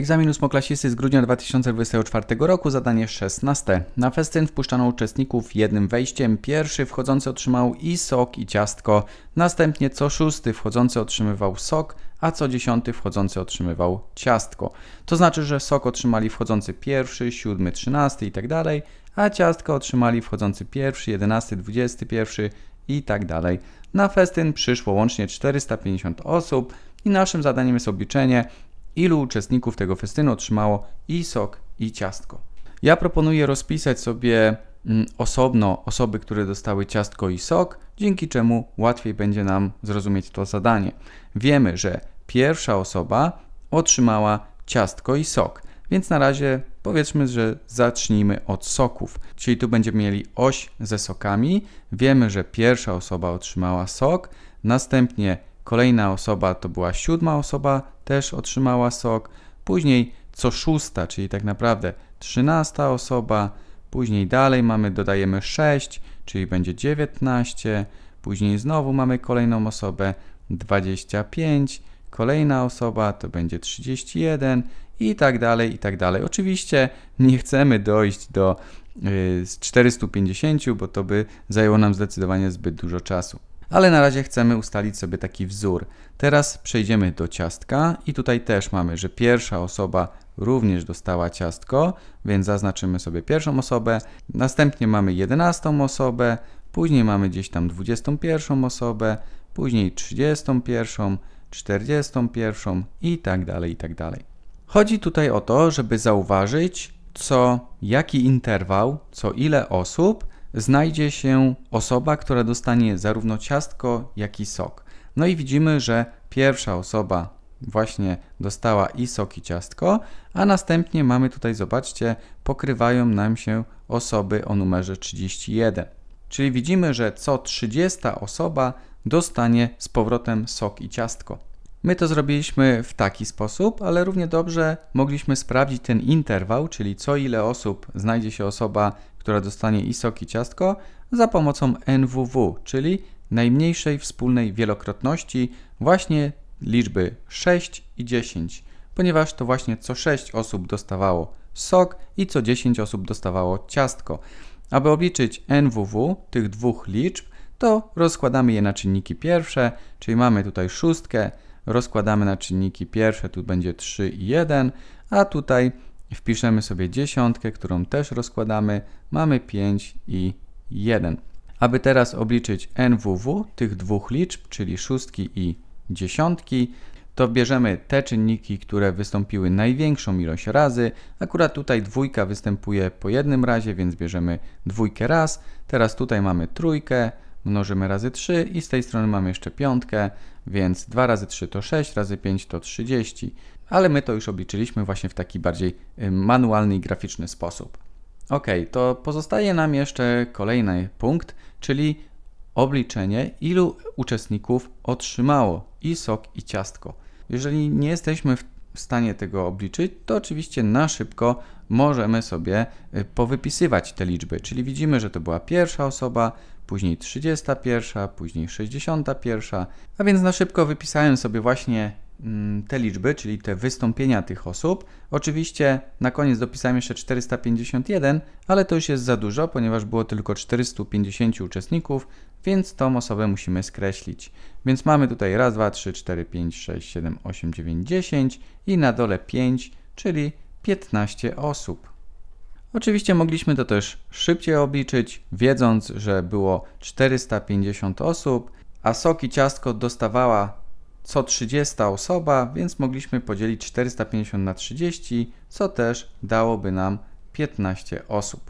Egzamin ósmoklasisty z grudnia 2024 roku, zadanie 16. Na festyn wpuszczano uczestników jednym wejściem. Pierwszy wchodzący otrzymał i sok, i ciastko. Następnie co szósty wchodzący otrzymywał sok, a co dziesiąty wchodzący otrzymywał ciastko. To znaczy, że sok otrzymali wchodzący pierwszy, siódmy, trzynasty i tak dalej, a ciastko otrzymali wchodzący pierwszy, jedenasty, dwudziesty pierwszy i tak dalej. Na festyn przyszło łącznie 450 osób i naszym zadaniem jest obliczenie, ilu uczestników tego festynu otrzymało i sok, i ciastko. Ja proponuję rozpisać sobie mm, osobno osoby, które dostały ciastko i sok, dzięki czemu łatwiej będzie nam zrozumieć to zadanie. Wiemy, że pierwsza osoba otrzymała ciastko i sok, więc na razie powiedzmy, że zacznijmy od soków. Czyli tu będziemy mieli oś ze sokami. Wiemy, że pierwsza osoba otrzymała sok, następnie Kolejna osoba to była siódma osoba, też otrzymała sok. Później co szósta, czyli tak naprawdę trzynasta osoba. Później dalej mamy, dodajemy 6, czyli będzie 19. Później znowu mamy kolejną osobę 25. Kolejna osoba to będzie 31 i tak dalej, i tak dalej. Oczywiście nie chcemy dojść do y, 450, bo to by zajęło nam zdecydowanie zbyt dużo czasu ale na razie chcemy ustalić sobie taki wzór. Teraz przejdziemy do ciastka i tutaj też mamy, że pierwsza osoba również dostała ciastko, więc zaznaczymy sobie pierwszą osobę. Następnie mamy jedenastą osobę, później mamy gdzieś tam 21 osobę, później 31, 41 i tak dalej, i tak dalej. Chodzi tutaj o to, żeby zauważyć, co jaki interwał, co ile osób znajdzie się osoba, która dostanie zarówno ciastko, jak i sok. No i widzimy, że pierwsza osoba właśnie dostała i sok, i ciastko, a następnie mamy tutaj, zobaczcie, pokrywają nam się osoby o numerze 31. Czyli widzimy, że co 30 osoba dostanie z powrotem sok i ciastko. My to zrobiliśmy w taki sposób, ale równie dobrze mogliśmy sprawdzić ten interwał, czyli co ile osób znajdzie się osoba, która dostanie i sok i ciastko, za pomocą NWW, czyli najmniejszej wspólnej wielokrotności właśnie liczby 6 i 10, ponieważ to właśnie co 6 osób dostawało sok i co 10 osób dostawało ciastko. Aby obliczyć NWW tych dwóch liczb, to rozkładamy je na czynniki pierwsze, czyli mamy tutaj szóstkę, rozkładamy na czynniki pierwsze, tu będzie 3 i 1, a tutaj wpiszemy sobie dziesiątkę, którą też rozkładamy, mamy 5 i 1. Aby teraz obliczyć NWW tych dwóch liczb, czyli szóstki i dziesiątki, to bierzemy te czynniki, które wystąpiły największą ilość razy. Akurat tutaj dwójka występuje po jednym razie, więc bierzemy dwójkę raz. Teraz tutaj mamy trójkę, mnożymy razy 3 i z tej strony mamy jeszcze piątkę, więc 2 razy 3 to 6, razy 5 to 30. Ale my to już obliczyliśmy właśnie w taki bardziej y, manualny i graficzny sposób. Ok, to pozostaje nam jeszcze kolejny punkt, czyli obliczenie, ilu uczestników otrzymało i sok, i ciastko. Jeżeli nie jesteśmy w stanie tego obliczyć, to oczywiście na szybko możemy sobie y, powypisywać te liczby. Czyli widzimy, że to była pierwsza osoba, później 31, później 61, a więc na szybko wypisałem sobie właśnie mm, te liczby, czyli te wystąpienia tych osób. Oczywiście na koniec dopisałem jeszcze 451, ale to już jest za dużo, ponieważ było tylko 450 uczestników, więc tą osobę musimy skreślić. Więc mamy tutaj raz, dwa, trzy, cztery, pięć, sześć, siedem, osiem, dziewięć, dziesięć i na dole 5, czyli 15 osób. Oczywiście mogliśmy to też szybciej obliczyć, wiedząc, że było 450 osób, a soki ciastko dostawała co 30 osoba, więc mogliśmy podzielić 450 na 30, co też dałoby nam 15 osób.